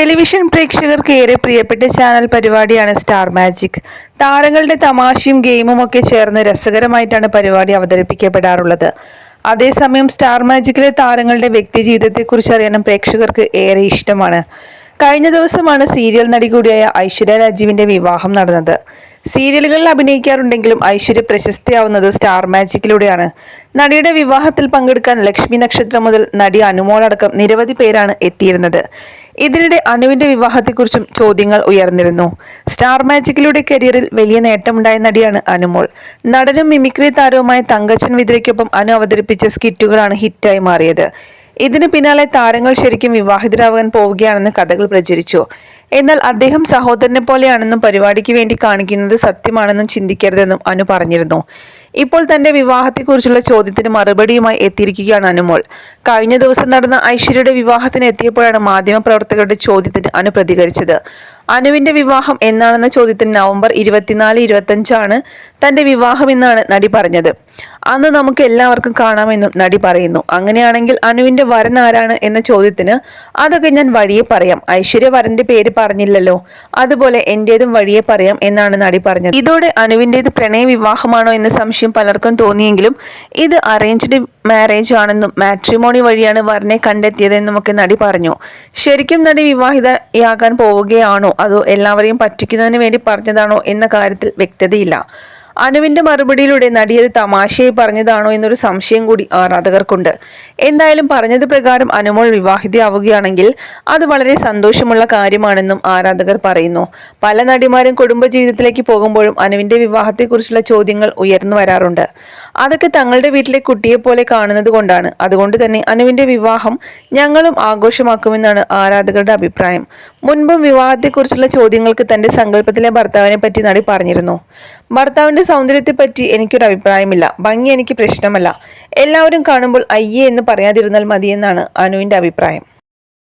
Television പ്രേക്ഷകർക്ക് ഏറെ പ്രിയപ്പെട്ട ചാനൽ പരിപാടിയാണ് സ്റ്റാർ മാജിക്. താരങ്ങളുടെ തമാശയും ഗെയിമും ഒക്കെ ചേർന്ന് രസകരമായിട്ടാണ് പരിപാടി അവതരിപ്പിക്കപ്പെടാറുള്ളത്. അതേസമയം സ്റ്റാർ മാജിക്കിലെ താരങ്ങളുടെ വ്യക്തി ജീവിതത്തെക്കുറിച്ച് അറിയാനും പ്രേക്ഷകർക്ക് ഏറെ ഇഷ്ടമാണ്. കഴിഞ്ഞ ദിവസമാണ് സീരിയൽ നടി കൂടിയായ ഐശ്വര്യ രാജീവിന്റെ വിവാഹം നടന്നത്. സീരിയലുകളിൽ അഭിനയിക്കാറുണ്ടെങ്കിലും ഐശ്വര്യ പ്രശസ്തിയാവുന്നത് സ്റ്റാർ മാജിക്കിലൂടെയാണ്. നടിയുടെ വിവാഹത്തിൽ പങ്കെടുക്കാൻ ലക്ഷ്മി നക്ഷത്രം മുതൽ നടി അനുമോളടക്കം നിരവധി പേരാണ് എത്തിയിരുന്നത്. ഇതിനിടെ അനുവിന്റെ വിവാഹത്തെക്കുറിച്ചും ചോദ്യങ്ങൾ ഉയർന്നിരുന്നു. സ്റ്റാർ മാജിക്കിലൂടെ കരിയറിൽ വലിയ നേട്ടമുണ്ടായ നടിയാണ് അനുമോൾ. നടനും മിമിക്രി താരവുമായ തങ്കച്ചൻ വിദ്രയ്ക്കൊപ്പം അനു അവതരിപ്പിച്ച സ്കിറ്റുകളാണ് ഹിറ്റായി മാറിയത്. ഇതിന് പിന്നാലെ താരങ്ങൾ ശരിക്കും വിവാഹിതരാകാൻ പോവുകയാണെന്ന് കഥകൾ പ്രചരിച്ചു. എന്നാൽ അദ്ദേഹം സഹോദരനെ പോലെയാണെന്നും പരിപാടിക്ക് വേണ്ടി കാണിക്കുന്നത് സത്യമാണെന്നും ചിന്തിക്കരുതെന്നും അനു പറഞ്ഞിരുന്നു. ഇപ്പോൾ തന്റെ വിവാഹത്തെക്കുറിച്ചുള്ള ചോദ്യത്തിന് മറുപടിയുമായി എത്തിയിരിക്കുകയാണ് അനുമോൾ. കഴിഞ്ഞ ദിവസം നടന്ന ഐശ്വര്യയുടെ വിവാഹത്തിന് എത്തിയപ്പോഴാണ് മാധ്യമപ്രവർത്തകരുടെ ചോദ്യത്തിന് അനു പ്രതികരിച്ചത്. അനുവിന്റെ വിവാഹം എന്നാണെന്ന ചോദ്യത്തിന് നവംബർ ഇരുപത്തിനാല് ഇരുപത്തഞ്ചാണ് തന്റെ വിവാഹം എന്നാണ് നടി പറഞ്ഞത്. അന്ന് നമുക്ക് എല്ലാവർക്കും കാണാമെന്നും നടി പറയുന്നു. അങ്ങനെയാണെങ്കിൽ അനുവിന്റെ വരൻ ആരാണ് എന്ന ചോദ്യത്തിന് അതൊക്കെ ഞാൻ വഴിയെ പറയാം. ഐശ്വര്യ വരന്റെ പേര് പറഞ്ഞില്ലല്ലോ. അതുപോലെ എന്റേതും വഴിയെ പറയാം എന്നാണ് നടി പറഞ്ഞത്. ഇതോടെ അനുവിന്റേത് പ്രണയ വിവാഹമാണോ എന്ന സംശയം പലർക്കും തോന്നിയെങ്കിലും ഇത് അറേഞ്ച്ഡ് മാരേജ് ആണെന്നും മാട്രിമോണി വഴിയാണ് വരനെ കണ്ടെത്തിയതെന്നുമൊക്കെ നടി പറഞ്ഞു. ശരിക്കും നടി വിവാഹിതയാകാൻ പോവുകയാണോ? അതോ എല്ലാവരെയും പറ്റിക്കുന്നതിന് വേണ്ടി പറഞ്ഞതാണോ എന്ന കാര്യത്തിൽ വ്യക്തതയില്ല. അനുവിന്റെ മറുപടിയിലൂടെ നടി അത് തമാശയായി പറഞ്ഞതാണോ എന്നൊരു സംശയം കൂടി ആരാധകർക്കുണ്ട്. എന്തായാലും പറഞ്ഞത് പ്രകാരം അനുമോൾ വിവാഹിതയാവുകയാണെങ്കിൽ അത് വളരെ സന്തോഷമുള്ള കാര്യമാണെന്നും ആരാധകർ പറയുന്നു. പല നടിമാരും കുടുംബജീവിതത്തിലേക്ക് പോകുമ്പോഴും അനുവിന്റെ വിവാഹത്തെക്കുറിച്ചുള്ള ചോദ്യങ്ങൾ ഉയർന്നു വരാറുണ്ട്. അതൊക്കെ തങ്ങളുടെ വീട്ടിലെ കുട്ടിയെ പോലെ കാണുന്നത് കൊണ്ടാണ്. അതുകൊണ്ട് തന്നെ അനുവിന്റെ വിവാഹം ഞങ്ങളും ആഘോഷമാക്കുമെന്നാണ് ആരാധകരുടെ അഭിപ്രായം. മുൻപും വിവാഹത്തെക്കുറിച്ചുള്ള ചോദ്യങ്ങൾക്ക് തന്റെ സങ്കല്പത്തിലെ ഭർത്താവിനെ പറ്റി നടി പറഞ്ഞിരുന്നു. ഭർത്താവിന്റെ സൗന്ദര്യത്തെ സൗന്ദര്യത്തെപ്പറ്റി എനിക്കൊരു അഭിപ്രായമില്ല. ഭംഗി എനിക്ക് പ്രശ്നമല്ല. എല്ലാവരും കാണുമ്പോൾ അയ്യേ എന്ന് പറയാതിരുന്നാൽ മതിയെന്നാണ് അനുവിന്റെ അഭിപ്രായം.